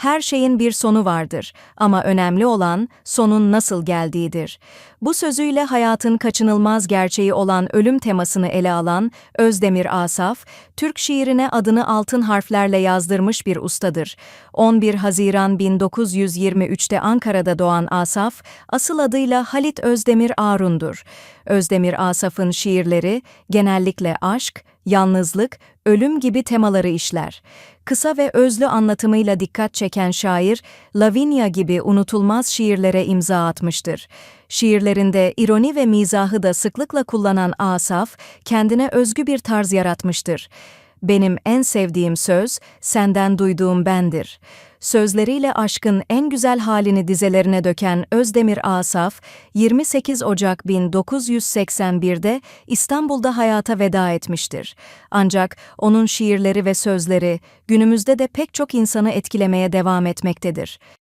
Her şeyin bir sonu vardır ama önemli olan sonun nasıl geldiğidir. Bu sözüyle hayatın kaçınılmaz gerçeği olan ölüm temasını ele alan Özdemir Asaf, Türk şiirine adını altın harflerle yazdırmış bir ustadır. 11 Haziran 1923'te Ankara'da doğan Asaf, asıl adıyla Halit Özdemir Arun'dur. Özdemir Asaf'ın şiirleri genellikle aşk, yalnızlık, ölüm gibi temaları işler. Kısa ve özlü anlatımıyla dikkat çeken şair, Lavinia gibi unutulmaz şiirlere imza atmıştır. Şiirlerinde ironi ve mizahı da sıklıkla kullanan Asaf, kendine özgü bir tarz yaratmıştır. Benim en sevdiğim söz, senden duyduğum bendir. Sözleriyle aşkın en güzel halini dizelerine döken Özdemir Asaf, 28 Ocak 1981'de İstanbul'da hayata veda etmiştir. Ancak onun şiirleri ve sözleri günümüzde de pek çok insanı etkilemeye devam etmektedir.